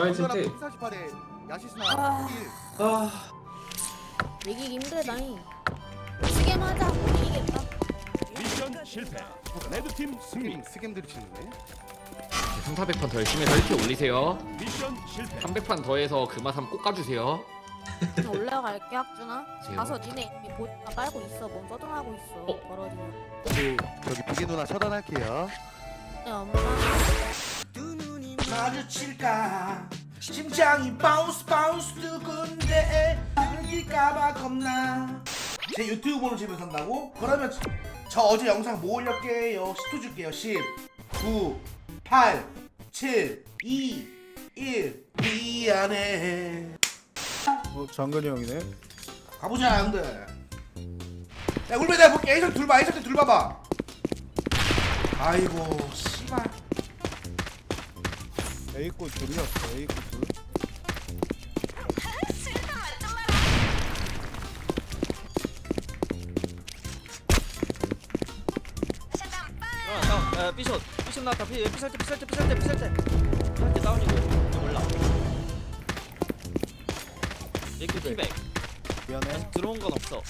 148에 야시스나 아. 1 아, 이기기 힘들다잉. 시계 맞아. 이기겠다. 미션 실패. 레드팀 승리. 스겜 스겜들이 치는데? 3,400판 더 열심히 해서 1피 올리세요. 미션 실패. 300판 더해서 그마삼 꼭 까주세요. 나 올라갈게 학준아? 가서 니네 이미 보니까 빨고 있어. 뭔 떠들하고 있어. 어? 벌어지면. 그 저기 비계 누나 처단할게요. 네 엄마 마주칠까? 심장이 바운스 바운스 두근데 끊길까봐 겁나. 제 유튜브 보는 집에 산다고? 그러면 저, 저 어제 영상 뭐 올렸게요? 10초 줄게요. 10 9 8 7 2 1 미안해. 어 장근이 형이네. 가보자 형들. 야 울베 내가 볼게. 에이설 둘봐 에이설 둘 봐봐. 아이고 씨발 A골 둘이었어. A골 둘. 아, 다운. 야, 삐숏. 삐숏 나왔다. 삐, 삐살 때, 삐살 때, 삐살 때, 삐살 때. 삐살 때 다운이고. 이거 몰라. 얘그 피백. 미안해. 아직 들어온 건 없어.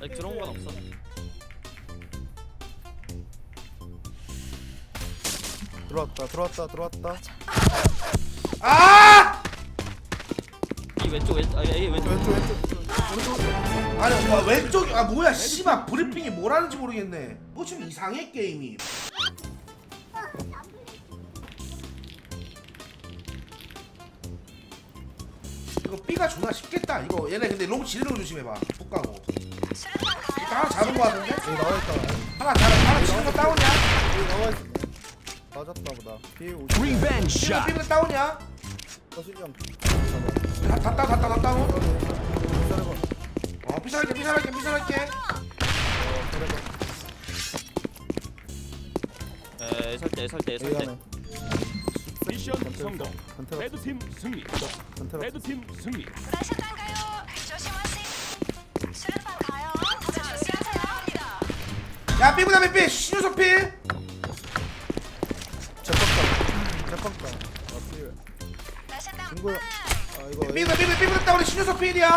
아직 들어온 건 없어. 들어왔다. 들어왔다. 들어왔다. 아! 이 왼쪽, 왼쪽, 아, 얘 왼쪽. 왼쪽 왼쪽. 아니 와, 왼쪽 아 뭐야 씨발 브리핑이 뭐라는지 모르겠네 뭐좀 이상해 게임이 이거 B가 존나 쉽겠다 이거 얘네 근데 롱 지르는 거 조심해봐 북 가고 일단 하나 잡은 거 같은데? 여기 나와 있다. 하나 잡 하나 지는 거 다운이야? 여기 나와 있네. 맞았다 보다. B 50. 리벤지 B가 샷. B가 다운이야? 서신이 형. 다, 다, 다, 다, 다, 다 다운 기다려봐. 어 피살할게 피살할게 피살할게 어 기다려봐. 에, A 애설때. 안에. 미션 성공. 레드팀 승리. 레드팀 승리. 가요. 조심하세요. 수류탄 가요. 야 B보다 B 신유석 필 친구야. 아 이거 A. B보다 B보다 B보다 다운이 신유석 필이야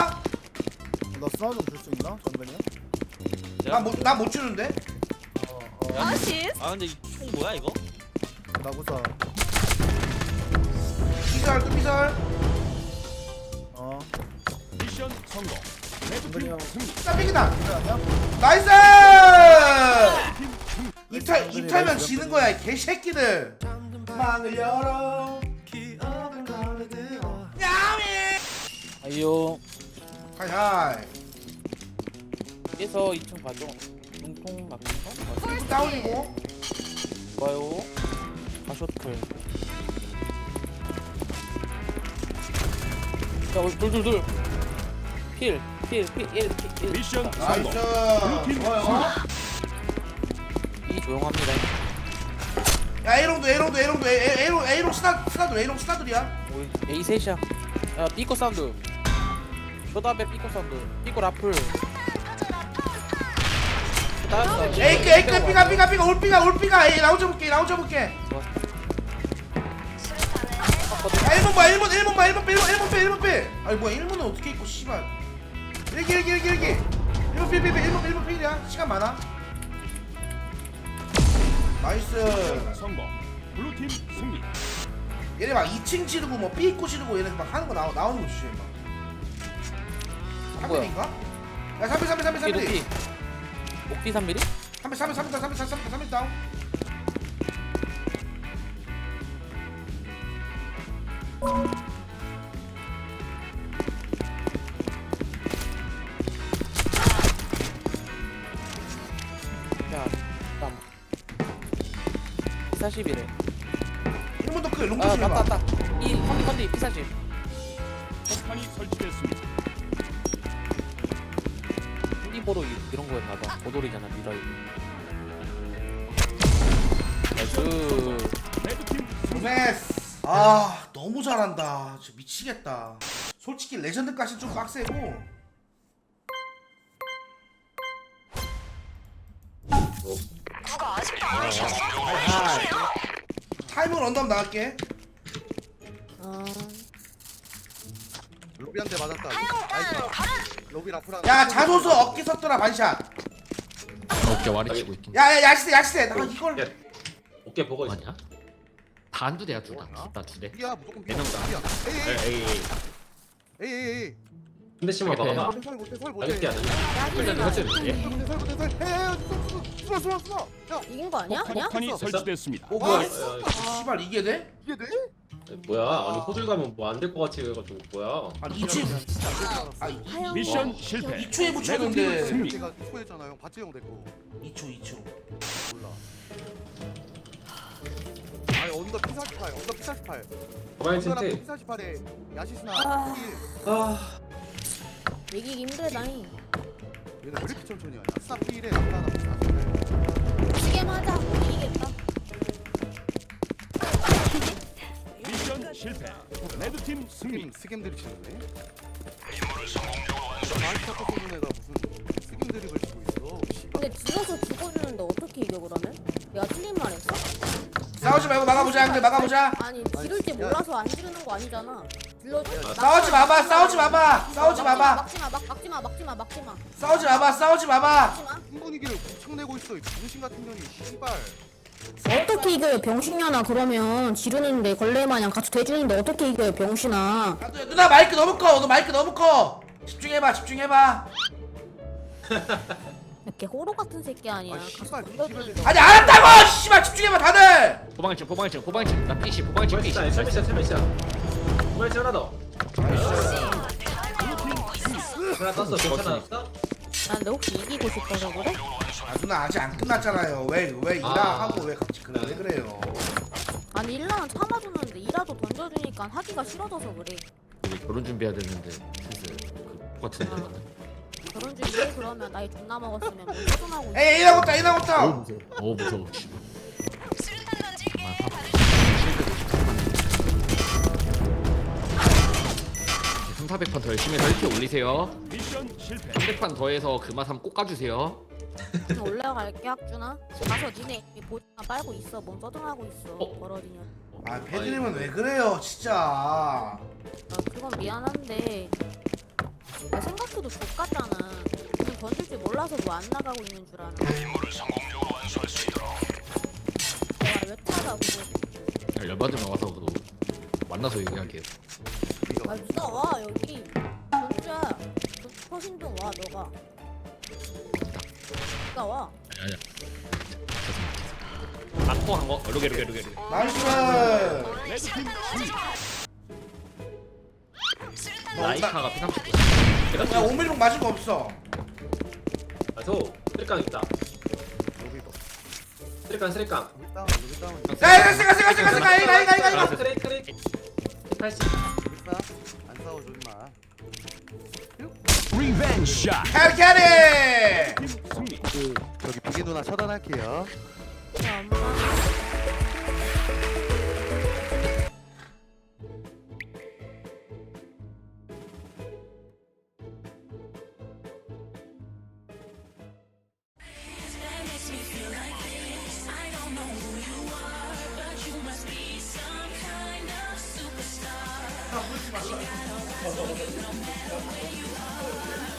나 스나 좀줄수 있나? 장근이 형? 난못 난못 주는데 어 어. 아, 근데 이총 뭐야, 이거? 나구사. 피살 또 피살 어. 미션 성공. 형. 그래 아니야? 나이스 이탈면 나이스 지는 거야 이 개새끼들 망을 열어 아이요 하이하이. 에서 2층 가죠 중통 막힌가? 다운이고. 좋아요. 가쇼틀. 자 우리 둘둘둘. 필필필1필 미션 나이스. 성공. 블루팀 좋아요. 이 조용합니다. 야 A롱도 A롱도 A롱도. A- A롱 A롱 스나 스나들 A롱 스나들이야. A 셋이야. 야 삐꼬 사운드 쇼다베 삐꼬 사운드. 삐꼬 라플. 따였어. A크 A크 B가 B가 B가 올삐가 올삐가. A 라운드 볼게 라운드 볼게. 야 1번 봐 1번 1번 봐 1번 빼 1번 1번 빼 1번 빼 아니 뭐야 1번은 어떻게 있고 씨발. 일기 일기 일기 일기. 1번 필 1번 1번 필이야. 시간 많아. 나이스. 성공. 블루팀 승리. 얘네 막 2층 지르고 뭐 B 입고 지르고 얘네 막 하는 거 나오, 나오는 거 주시해 막 뭐야? 3밀인가? 야 3밀 3밀 3밀 삐 3밀 높이 목피 3mm? 3밀 3밀 3밀 3밀 3밀 3밀 다운 야 땀 40이래 1번 더크 롱아 맞다 봐 맞다 이 컨디 컨디 P40 폭탄이 설치됐습니다. 이- 이런 거였나봐. 고돌이잖아 미라이. 나이스. 패스 아 너무 잘한다. 진짜 미치겠다. 솔직히 레전드까지 좀 빡세고. 누가 아직도 안 오셨어? 타이밍 언더 나갈게. 어. 로비한테 맞았다. 나이스 로비 야 자소서 어깨 섰더라 반샷 어깨 와리 치고 있긴 야야 야시대 야시대 나 이걸 야, 어깨 보고 있어. 아니야? 다 한두 대야 두다 나두 대. 삐야 무조건 네 삐야 명 다. 삐야 에이 에이 에이. 에이 에이 에이 근데 심마 봐봐. 못해 설 못해 설 못해 알겠지 않아? 일단 야기는 설치 예. 못해 설 못해 설 에이 숨어 숨어 숨어 야 이긴 거 아니야? 아니야? 폭탄이 설치됐습니다. 어 뭐야 어, 씨발 이게 돼? 이게 돼? 뭐야? 아니 호들 가면 뭐 안 될 것 같이 해가지고 뭐야? 아 2초에 아 하영 미션 실패. 2초에 붙였는데. 승리. 제가 초했잖아요. 봤지 형 됐고. 2초 2초 몰라. 아니 언더 P48 언더 P48 가만히 언더랑 있을 때. P48에 야시스나 아. P1 아, 이기기 힘들다잉. 얘는 왜 이렇게 천천히 하냐? 스나 P1에 라프라나 스김 스김. 드립치네. 마이크 쏘는 애가 무슨 스김 드립을 치고 있어? 씨발. 근데 질러서 죽어주는데 어떻게 이겨 그러면? 내가 틀린 말 했어? 싸우지 말고 막아보자 형들. 막아보자. 아니 지를 줄 몰라서 안 지르는 거 아니잖아. 질러줘 싸우지 마봐 싸우지 마봐 싸우지 마봐. 막지마 막 막지마 막지마 막지마. 싸우지 마봐 싸우지 마봐. 막지마. 한 분위기를 구청내고 있어 이 병신 같은 년이 씨발 어떻게 이겨요 병신년아 그러면 지르는데 걸레 마냥 같이 대주는데 어떻게 이겨요 병신아 아, 누- 누나 마이크 너무 커 너 마이크 너무 커 집중해봐 집중해봐 이렇게 호로 같은 새끼 아니야 아 씨발 아니 알았다고 씨발 집중해봐 다들 포방일층 포방일층 포방일층 나 피시 뭐야 피시. 진짜 셀미샷 셀미샷. 뭐야 하나 더. 하나 떴어. 괜찮았어? 난 근데 혹시 이기고 싶어서 그래? 아 누나 아직 안 끝났잖아요 왜왜 이라 아. 하고 왜 갑자기 그래 왜 그래요 아니 일라는 참아주는데 이라도 던져주니까 하기가 싫어져서 그래 우리 결혼 준비해야 되는데 슬슬 그 똑같은 데 만나. 결혼 준비해 그러면 나이 존나 먹었으면 뭐 소중하고 있어 에이 이나고다 이나고다 어우 무서워. 어우 무서워. 던질게. 이제 3, 400판 더 열심히 해서 1피 올리세요. 미션 실패. 300판 더해서 그 맛 한번 꼭 가주세요. 좀 올라갈게 학준아. 가서 니네 이 보지나 빨고 있어. 뭔 서등하고 있어 어? 벌어지냐 아 패드님은 왜 그래요 진짜? 아, 그건 미안한데. 야, 생각해도 족같잖아. 그냥 던질 줄 몰라서 뭐 안 나가고 있는 줄 아나 내가 왜 타다 그거. 열받으면 와서 그 만나서 얘기할게요. 아 누가 와 여기. 전주 야 퍼신동 와 너가 누가 와 아니야. 맞고 한 거. 루게 루게 루게 루게. 나이스 레드팀 승리. 라이카가 P 39. 야 오밀봉 맞은 거 없어 아소. 쓰리깡 있다. 쓰리깡 쓰리깡. 야 이거 세가 세가 세가 세가 이가 이가 이가 이가 트레이 트레이. 80. 싸? 안 싸워줘 임마 리벤지 샷. 캐리 저기 비기 누나 처단할게요. 캐리. no matter where you are.